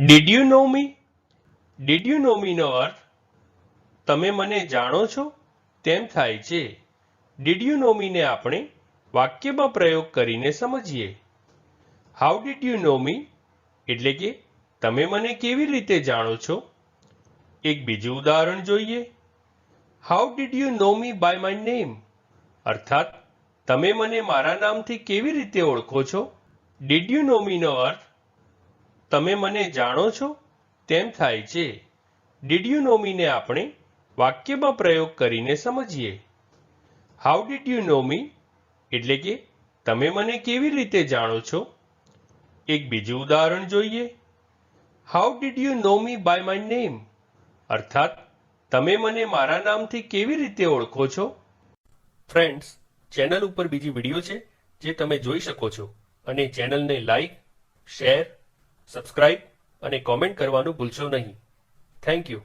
Did you know me did you know મીનો અર્થ? તમે મને જાણો છો? તેમ થાય છે. ડીડ યુ નો મીને આપણે વાક્યમાં પ્રયોગ કરીને સમજીએ. How did you know me એટલે કે તમે મને કેવી રીતે જાણો છો? એક બીજું ઉદાહરણ જોઈએ. How did you know me by my name અર્થાત, તમે મને મારા નામથી કેવી રીતે ઓળખો છો? ડીડ યુ નો મીનો અર્થ? તમે મને જાણો છો? તેમ થાય છે. ડીડ યુ નો મીને આપણે વાક્યમાં પ્રયોગ કરીને સમજીએ. How did you know me એટલે કે તમે મને કેવી રીતે જાણો છો? એક બીજું ઉદાહરણ જોઈએ. How did you know me by my name અર્થાત, તમે મને મારા નામથી કેવી રીતે ઓળખો છો? ફ્રેન્ડ્સ ચેનલ ઉપર બીજી વીડિયો છે જે તમે જોઈ શકો છો. અને ચેનલને લાઈક શેર સબસ્ક્રાઇબ અને કોમેન્ટ કરવાનું ભૂલશો નહીં. Thank you.